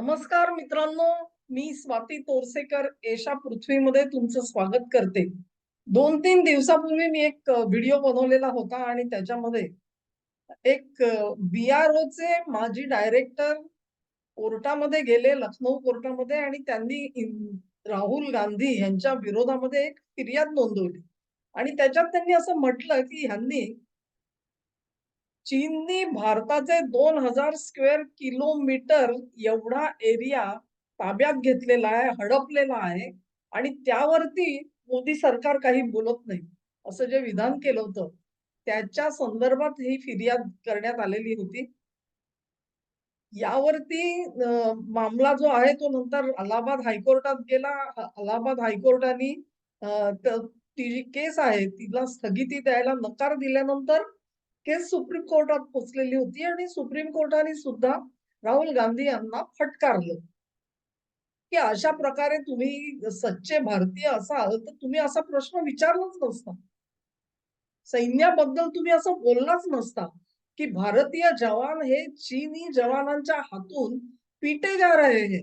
नमस्कार मित्रांनो मी स्वाती तोरसेकर एशा पृथ्वीमध्ये तुमचं स्वागत करते. दोन तीन दिवसापूर्वी मी एक व्हिडिओ बनवलेला होता आणि त्याच्यामध्ये एक बीआरओ चे माजी डायरेक्टर कोर्टामध्ये गेले लखनौ कोर्टामध्ये आणि त्यांनी राहुल गांधी यांच्या विरोधामध्ये एक फिर्याद नोंदवली. आणि त्याच्यात त्यांनी असं म्हटलं की ह्यांनी चीननी भारताचे दोन हजार स्क्वेअर किलोमीटर एवढा एरिया ताब्यात घेतलेला आहे हडपलेला आहे आणि त्यावरती मोदी सरकार काही बोलत नाही. असं जे विधान केलं होतं त्याच्या संदर्भात ही फिर्याद करण्यात आलेली होती. यावरती मामला जो आहे तो नंतर अलाहाबाद हायकोर्टात गेला. अलाहाबाद हायकोर्टाने ती जी केस आहे तिला स्थगिती द्यायला नकार दिल्यानंतर केस सुप्रीम कोर्टात पोचलेली होती आणि सुप्रीम कोर्टाने सुद्धा राहुल गांधी यांना फटकारलं. की अशा प्रकारे तुम्ही सच्चे भारतीय असाल तर तुम्ही असा प्रश्न विचारलाच नसता. सैन्याबद्दल तुम्ही असं बोललाच नसता की भारतीय जवान हे चीनी जवानांच्या हातून पिटे जा रहे हे.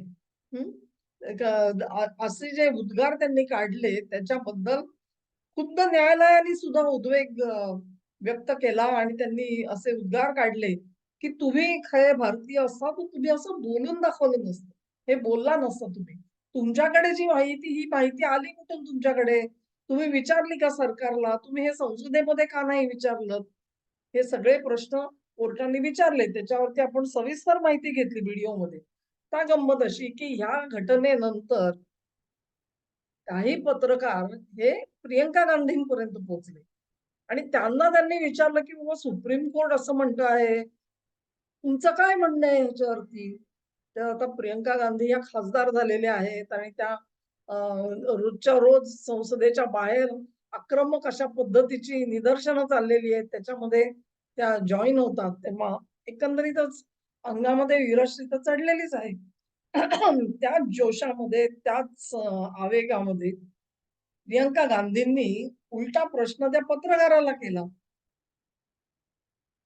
असे जे उद्गार त्यांनी काढले त्याच्याबद्दल खुद्द न्यायालयाने सुद्धा उद्वेग व्यक्त केला आणि त्यांनी असे उद्गार काढले की तुम्ही खरे भारतीय असता तर तुम्ही असं बोलून दाखवलं नसतं. हे बोलला नसतं तुम्ही. तुमच्याकडे जी माहिती ही माहिती आली कुठून तुमच्याकडे? तुम्ही विचारली का सरकारला? तुम्ही हे संसदेमध्ये का नाही विचारलं? हे सगळे प्रश्न कोर्टाने विचारले. त्याच्यावरती आपण सविस्तर माहिती घेतली व्हिडिओमध्ये. का गंमत अशी की ह्या घटनेनंतर काही पत्रकार हे प्रियंका गांधींपर्यंत पोहोचले. आणि त्यांना त्यांनी विचारलं की बाबा सुप्रीम कोर्ट असं म्हणत आहे. तुमचं काय म्हणणं आहे ह्याच्यावरती तर आता प्रियंका गांधी या खासदार झालेल्या आहेत आणि त्या रोजच्या रोज संसदेच्या बाहेर आक्रमक अशा पद्धतीची निदर्शनं चाललेली आहेत. त्याच्यामध्ये त्या जॉईन होतात. तेव्हा एकंदरीतच अंगामध्ये विरश्री तर चढलेलीच आहे त्याच जोशामध्ये त्याच आवेगामध्ये प्रियंका गांधींनी उलटा प्रश्न त्या पत्रकाराला केला.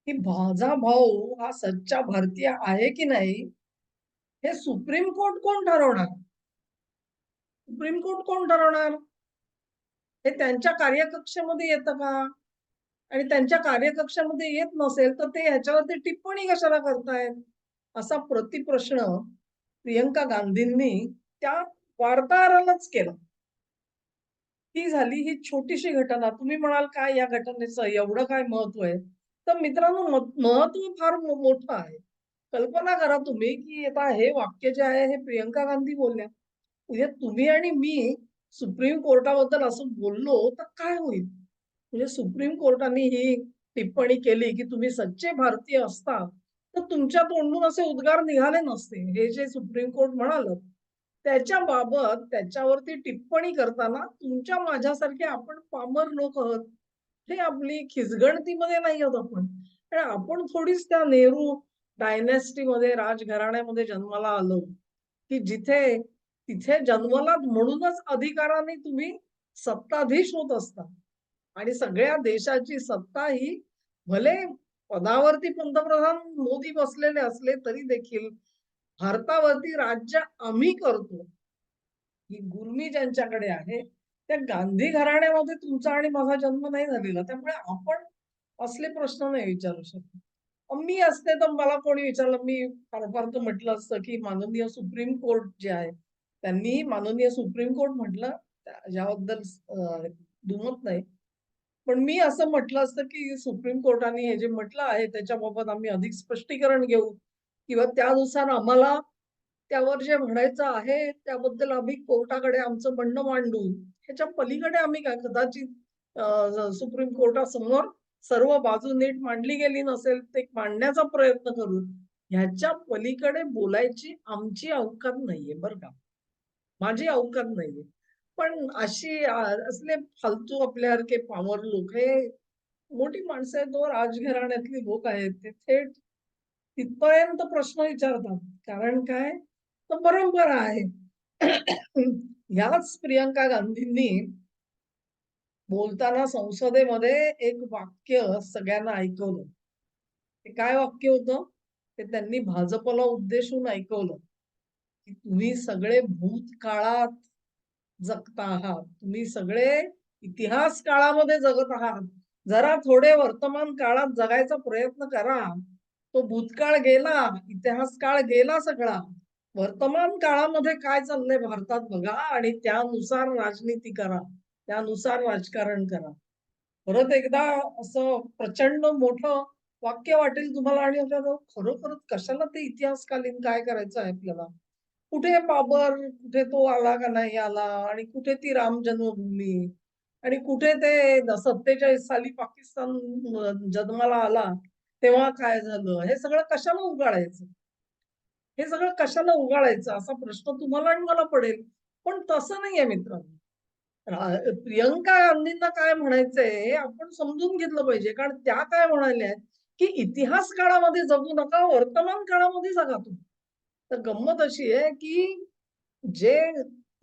की माझा भाऊ हा सच्चा भारतीय आहे की नाही हे सुप्रीम कोर्ट कोण ठरवणार? सुप्रीम कोर्ट कोण ठरवणार? हे त्यांच्या कार्यकक्षेमध्ये येतं का? आणि त्यांच्या कार्यकक्षामध्ये येत नसेल तर ते ह्याच्यावरती टिप्पणी कशाला करतायत? असा प्रतिप्रश्न प्रियंका गांधींनी त्या वार्ताहरालाच केला. ती झाली ही छोटीशी घटना. तुम्ही म्हणाल काय या घटनेचं? एवढं काय महत्त्व आहे? तर मित्रांनो महत्त्व फार मोठं आहे. कल्पना करा तुम्ही की आता हे वाक्य जे आहे हे प्रियंका गांधी बोलल्या. म्हणजे तुम्ही आणि मी सुप्रीम कोर्टाबद्दल असं बोललो तर काय होईल? म्हणजे सुप्रीम कोर्टाने ही टिप्पणी केली की तुम्ही सच्चे भारतीय असता तर तुमच्या तोंडून असे उद्गार निघाले नसते. हे जे सुप्रीम कोर्ट म्हणाल त्याच्या बाबत त्याच्यावरती टिप्पणी करताना तुमच्या माझ्यासारखे आपण पामर लोक आहोत. हे आपली खिचगणतीमध्ये नाही आहोत आपण. कारण आपण थोडीच त्या नेहरू मध्ये राजघराण्यामध्ये जन्माला आलो. की जिथे तिथे जन्मलात म्हणूनच अधिकाराने तुम्ही सत्ताधीश होत असता. आणि सगळ्या देशाची सत्ता ही भले पदावरती पंतप्रधान मोदी बसलेले असले तरी देखील भारतावरती राज्य आम्ही करतो. ही गुर्मी ज्यांच्याकडे आहे त्या गांधी घराण्यामध्ये तुमचा आणि माझा जन्म नाही झालेला त्यामुळे आपण असले प्रश्न नाही विचारू शकतो. मी असते तर मला कोणी विचारलं मी फार फार तर म्हटलं असतं की माननीय सुप्रीम कोर्ट जे आहे त्यांनी माननीय सुप्रीम कोर्ट म्हटलं याबद्दल दुमत नाही. पण मी असं म्हटलं असतं की सुप्रीम कोर्टाने हे जे म्हटलं आहे त्याच्याबाबत आम्ही अधिक स्पष्टीकरण घेऊ. किंवा त्यानुसार आम्हाला त्यावर जे म्हणायचं आहे त्याबद्दल आम्ही कोर्टाकडे आमचं म्हणणं मांडू ह्याच्या पलीकडे आम्ही काय कदाचित सुप्रीम कोर्टासमोर सर्व बाजू नीट मांडली गेली नसेल ते मांडण्याचा प्रयत्न करू ह्याच्या पलीकडे बोलायची आमची अवकात नाहीये बरं का. माझी अवकात नाहीये. पण अशी असले फालतू आपल्यासारखे पावर लोक हे मोठी माणसं आहेत तो राजघराण्यातली लोक आहेत ते थेट तिथपर्यंत प्रश्न विचारतात. कारण काय? तर परंपरा आहे. ह्याच प्रियंका गांधींनी बोलताना संसदेमध्ये एक वाक्य सगळ्यांना ऐकवलं. ते काय वाक्य होतं? ते त्यांनी भाजपला उद्देशून ऐकवलं. की तुम्ही सगळे भूतकाळात जगता आहात. तुम्ही सगळे इतिहास काळामध्ये जगत आहात. जरा थोडे वर्तमान काळात जगायचा प्रयत्न करा. तो भूतकाळ गेला इतिहास काळ गेला सगळा. वर्तमान काळामध्ये काय चाललंय भारतात बघा आणि त्यानुसार राजनीती करा त्यानुसार राजकारण करा. परत एकदा असं प्रचंड मोठं वाक्य वाटेल तुम्हाला आणि आपल्याला खरोखरच कशाला ते इतिहासकालीन काय करायचं आहे आपल्याला? कुठे बाबर कुठे तो आला का नाही आला आणि कुठे ती राम जन्मभूमी? आणि कुठे ते सत्तेचाळीस साली पाकिस्तान जन्माला आला? तेव्हा काय झालं? हे सगळं कशाला उगाळायचं? हे सगळं कशाला उगाळायचं? असा प्रश्न तुम्हाला आणि मला पडेल. पण तसं नाहीये मित्रांनो. प्रियंका गांधींना काय म्हणायचंय हे आपण समजून घेतलं पाहिजे. कारण त्या काय म्हणाल्या की इतिहास काळामध्ये जगू नका वर्तमान काळामध्ये जगा तुम्ही. तर गंमत अशी आहे की जे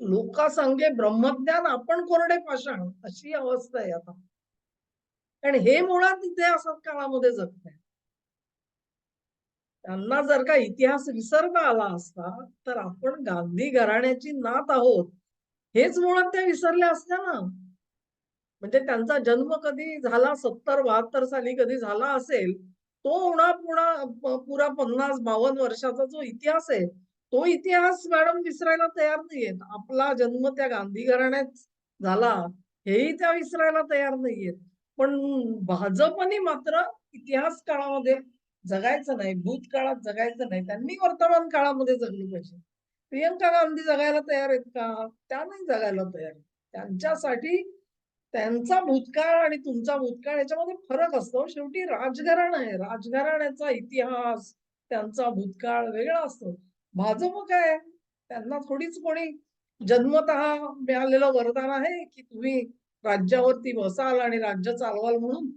लोकांसंगे ब्रह्मज्ञान आपण कोरडे पाषाण अशी अवस्था आहे आता. कारण हे मुळात इतिहासात काळामध्ये जगत आहे त्यांना जर का इतिहास विसरता आला असता तर आपण गांधी घराण्याची नात आहोत. हेच मुळात त्या विसरल्या असत्या ना. म्हणजे त्यांचा जन्म कधी झाला सत्तर बहात्तर साली कधी झाला असेल तो उणा पुणा पुरा पन्नास बावन्न वर्षाचा जो इतिहास आहे तो इतिहास मॅडम विसरायला तयार नाहीयेत. आपला जन्म त्या गांधी घराण्यात झाला हेही त्या विसरायला तयार नाहीयेत. पण भाजपनी मात्र इतिहास काळामध्ये जगायचं नाही भूतकाळात जगायचं नाही. त्यांनी वर्तमान काळामध्ये जगलं पाहिजे. प्रियंका गांधी जगायला तयार आहेत का? त्या नाही जगायला तयार त्यांच्यासाठी त्यांचा भूतकाळ आणि तुमचा भूतकाळ याच्यामध्ये फरक असतो. शेवटी राजकारण आहे. राजघराण्याचा इतिहास त्यांचा भूतकाळ वेगळा असतो. भाजप काय? त्यांना थोडीच कोणी जन्मत मिळालेलं वरदान आहे की तुम्ही राज्यावरती बसाल आणि राज्य चालवाल म्हणून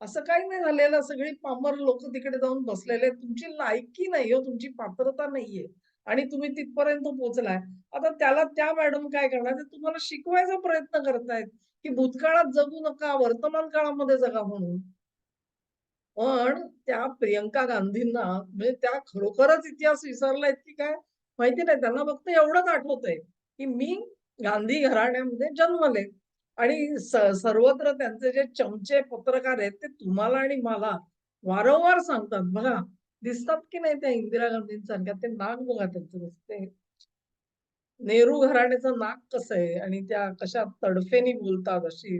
असं काही नाही झालेलं. सगळी पामर लोक तिकडे जाऊन बसलेले तुमची लायकी नाही हो तुमची पात्रता नाहीये. आणि तुम्ही तिथपर्यंत पोहोचलाय. आता त्याला त्या मॅडम काय करणार? ते तुम्हाला शिकवायचा प्रयत्न करतायत की भूतकाळात जगू नका वर्तमान काळामध्ये जगा म्हणून. पण त्या प्रियंका गांधींना म्हणजे त्या खरोखरच इतिहास विसरलायत की काय? माहिती नाही. त्यांना फक्त एवढंच आठवतंय की मी गांधी घराण्यामध्ये जन्मले. आणि सर्वत्र त्यांचे जे चमचे पत्रकार आहेत ते तुम्हाला आणि मला वारंवार सांगतात. बघा दिसतात की नाही त्या इंदिरा गांधींसारख्या ते नाक बघा त्यांचं ते नेहरू घराण्याचं नाक कसं आहे? आणि त्या कशा तडफेनी बोलतात अशी.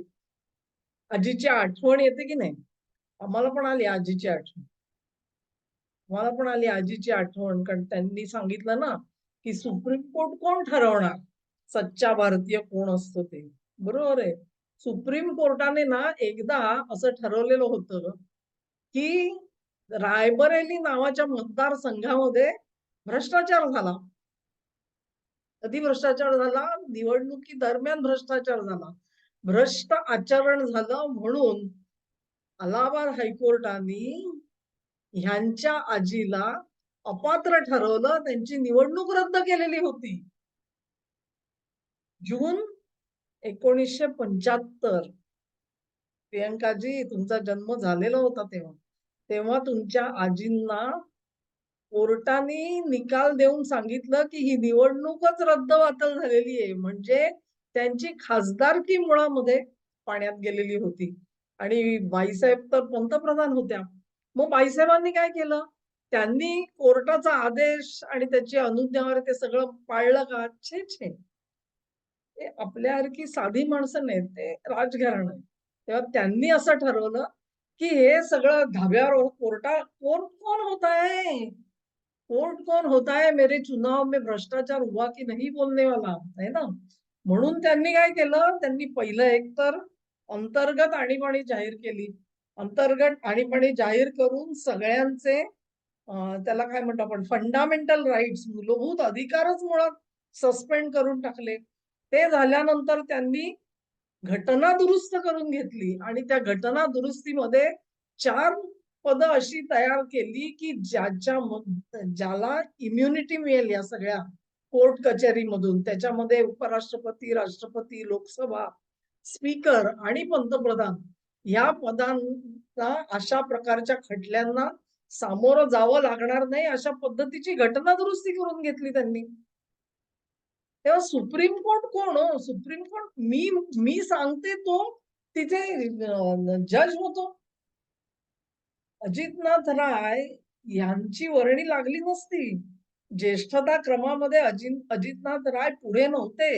आजीची आठवण येते की नाही? आम्हाला पण आली आजीची आठवण. मला पण आली आजीची आठवण कारण त्यांनी सांगितलं ना की सुप्रीम कोर्ट कोण ठरवणार? सच्चा भारतीय कोण असतो ते? बरोबर आहे. सुप्रीम कोर्टाने ना एकदा असं ठरवलेलं होतं की रायबरेली नावाच्या मतदारसंघामध्ये भ्रष्टाचार झाला. कधी भ्रष्टाचार झाला? निवडणुकी दरम्यान भ्रष्टाचार झाला. भ्रष्ट आचरण झालं म्हणून अलाहाबाद हायकोर्टाने ह्यांच्या आजीला अपात्र ठरवलं. त्यांची निवडणूक रद्द केलेली होती. जून एकोणीसशे पंच्याहत्तर. प्रियंकाजी तुमचा जन्म झालेला होता तेव्हा. तेव्हा तुमच्या आजींना कोर्टाने निकाल देऊन सांगितलं की ही निवडणूकच रद्द वातल झालेली आहे. म्हणजे त्यांची खासदारकी मुळामध्ये पाण्यात गेलेली होती. आणि बाईसाहेब तर पंतप्रधान होत्या. मग बाईसाहेबांनी काय केलं? त्यांनी कोर्टाचा आदेश आणि त्याची अनुज्ञावर ते सगळं पाळलं का? छे छे. ते आपल्यासारखी साधी माणसं नाहीत ते राजघराणं आहे तेव्हा त्यांनी असं ठरवलं की हे सगळं धाब्यावर कोर्टा कोर्ट कोण होत आहे? कोर्ट कौन होता है मेरे चुनाव में भ्रष्टाचार हुआ की नाही बोलने वाला है ना? म्हणून त्यांनी काय केलं? त्यांनी पहिलं एक तर अंतर्गत आणीबाणी जाहीर केली. अंतर्गत आणीबाणी जाहीर करून सगळ्यांचे त्याला काय म्हणतो आपण फंडामेंटल राईट्स मूलभूत अधिकारच मुळात सस्पेंड करून टाकले. ते झाल्यानंतर त्यांनी घटना दुरुस्त करून घेतली आणि त्या घटना दुरुस्तीमध्ये चार पद अशी तयार केली की ज्याच्या ज्याला इम्युनिटी मिळेल या सगळ्या कोर्ट कचेरीमधून. त्याच्यामध्ये उपराष्ट्रपती राष्ट्रपती लोकसभा स्पीकर आणि पंतप्रधान या पदांना अशा प्रकारच्या खटल्यांना सामोरं जावं लागणार नाही अशा पद्धतीची घटना दुरुस्ती करून घेतली त्यांनी. तेव्हा सुप्रीम कोर्ट कोण हो? सुप्रीम कोर्ट मी मी सांगते तो तिथे जज होतो. अजितनाथ राय यांची वर्णी लागली नसती. ज्येष्ठता क्रमामध्ये अजित अजितनाथ राय पुढे नव्हते.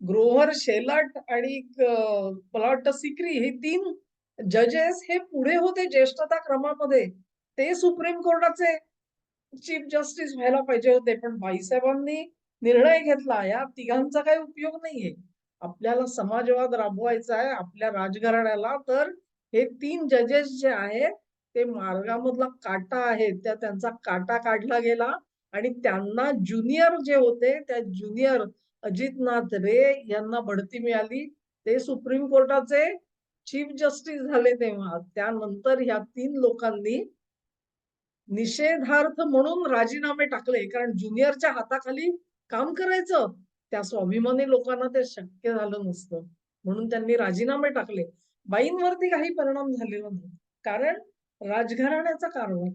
ग्रोव्हर शेलट आणि प्लॉट मला वाटतं सिक्री हे तीन जजेस हे पुढे होते ज्येष्ठता क्रमामध्ये. ते सुप्रीम कोर्टाचे चीफ जस्टिस व्हायला पाहिजे होते पण भाईसाहेबांनी निर्णय घेतला या तिघांचा काही उपयोग नाहीये. आपल्याला समाजवाद राबवायचा आहे आपल्या राजघराण्याला तर हे तीन जजेस जे आहेत ते मार्गामधला काटा आहे त्या त्यांचा काटा काढला गेला आणि त्यांना ज्युनियर जे होते त्या ज्युनियर अजितनाथ रे यांना बढती मिळाली. ते सुप्रीम कोर्टाचे चीफ जस्टिस झाले तेव्हा. त्यानंतर ह्या तीन लोकांनी निषेधार्थ म्हणून राजीनामे टाकले कारण ज्युनियरच्या हाताखाली काम करायचं त्या स्वाभिमानी लोकांना ते शक्य झालं नसतं. म्हणून त्यांनी राजीनामे टाकले. बाईंवरती काही परिणाम झालेला नाही. कारण राजघराण्याचा कारभार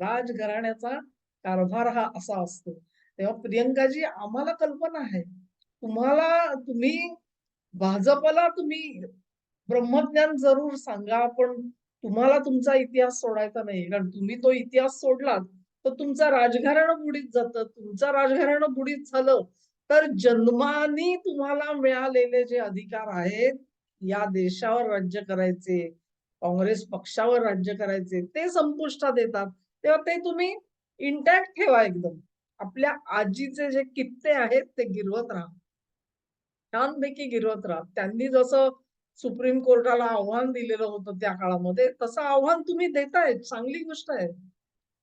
राजघराण्याचा कारभार हा असा असतो. तेव्हा प्रियंकाजी आम्हाला कल्पना आहे. तुम्हाला तुम्ही भाजपला तुम्ही ब्रह्मज्ञान जरूर सांगा पण तुम्हाला तुमचा इतिहास सोडायचा नाही कारण तुम्ही तो इतिहास सोडलात तर तुमचं राजघराणं बुडीत जातं तुमचं राजघराणं बुडीत झालं तर जन्मानी तुम्हाला मिळालेले जे अधिकार आहेत या देशावर राज्य करायचे काँग्रेस पक्षावर राज्य करायचे ते संपुष्टात येतात. तेव्हा ते तुम्ही इंटॅक्ट ठेवा एकदम. आपल्या आजीचे जे कित्ते आहेत ते गिरवत राहा. छानपैकी गिरवत राहा. त्यांनी जसं सुप्रीम कोर्टाला आव्हान दिलेलं होतं त्या काळामध्ये तसं आव्हान तुम्ही देतायत. चांगली गोष्ट आहे.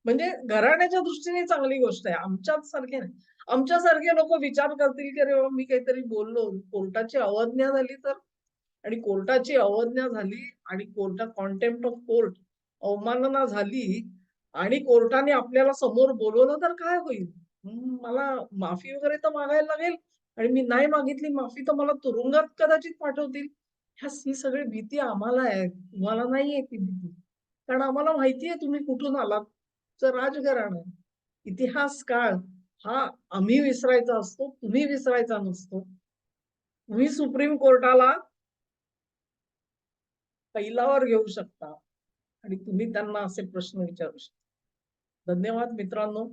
म्हणजे घराण्याच्या दृष्टीने चांगली गोष्ट आहे. आमच्याच सारखे नाही. आमच्यासारखे लोक विचार करतील की अरे बाबा मी काहीतरी बोललो. कोर्टाची अवज्ञा झाली तर? आणि कोर्टाची अवज्ञा झाली आणि कोर्टात कॉन्टेम्प्ट ऑफ कोर्ट अवमानना झाली आणि कोर्टाने आपल्याला समोर बोलवलं तर काय होईल? मला माफी वगैरे तर मागायला लागेल आणि मी नाही मागितली माफी तर मला तुरुंगात कदाचित पाठवतील. ह्या ही सगळी भीती आम्हाला आहे. तुम्हाला नाहीये ती भीती. कारण आम्हाला माहितीये तुम्ही कुठून आलात. राजघराणं इतिहास काळ हा आम्ही विसरायचा असतो तुम्ही विसरायचा नसतो. तुम्ही सुप्रीम कोर्टाला पैलावर घेऊ शकता आणि तुम्ही त्यांना असे प्रश्न विचारू शकता. धन्यवाद मित्रांनो.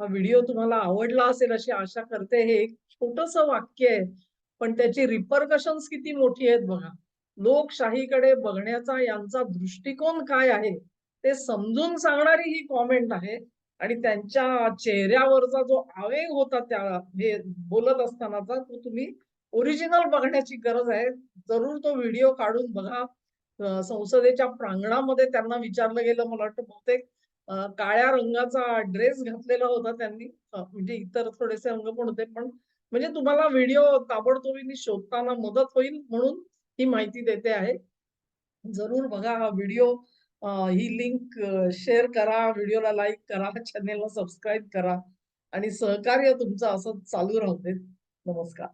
हा व्हिडिओ तुम्हाला आवडला असेल अशी आशा करते. हे एक छोटस वाक्य आहे पण त्याची रिपरकशन्स किती मोठी आहेत बघा. लोकशाहीकडे बघण्याचा यांचा दृष्टिकोन काय आहे? ते समजून सांगणारी ही कॉमेंट आहे. आणि त्यांच्या चेहऱ्यावरचा जो आवेग होता त्या हे बोलत असतानाचा तो तुम्ही ओरिजिनल बघण्याची गरज आहे. जरूर तो व्हिडिओ काढून बघा. संसदेच्या प्रांगणामध्ये त्यांना विचारलं गेलं मला वाटतं बहुतेक काळ्या रंगाचा ड्रेस घातलेला होता त्यांनी. म्हणजे इतर थोडेसे रंग पण होते पण म्हणजे तुम्हाला व्हिडिओ ताबडतोबीने शोधताना मदत होईल म्हणून ही माहिती देते आहे. जरूर बघा हा व्हिडिओ ही लिंक शेअर करा व्हिडिओला लाईक करा चॅनेलला सबस्क्राईब करा आणि सहकार्य तुमचं असं चालू राहते नमस्कार.